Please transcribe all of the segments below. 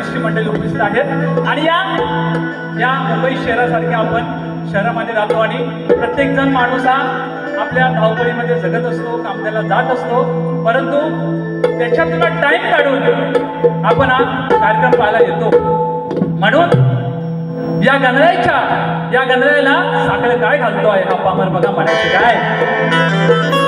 वरिष्ठ मंडळी उपस्थित आहेत. आणि या या मुंबई शहरासारख्या आपण शहरामध्ये राहतो आणि प्रत्येक जण माणूस हा आपल्या धावपळीमध्ये जगत असतो कामद्याला जात असतो. परंतु त्याच्यातून टाइम काढून आपण हा कार्यक्रम पाहायला येतो. म्हणून या गणरायाच्या या गणरायाला साखर काय घालतोय हा पामर बघा म्हणायचं काय.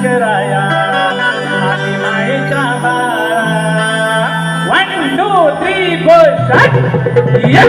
नाच कराया आधी मायेच्या बाळा one two three four start ये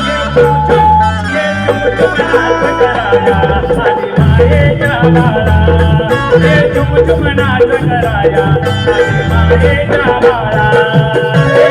बाळा नाच कराया मायेच्या बाळा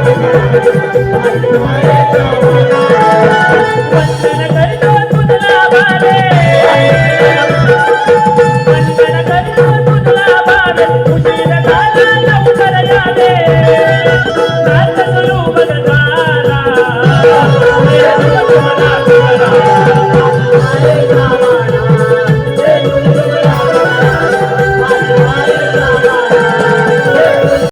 नाच सुरू बघ झाला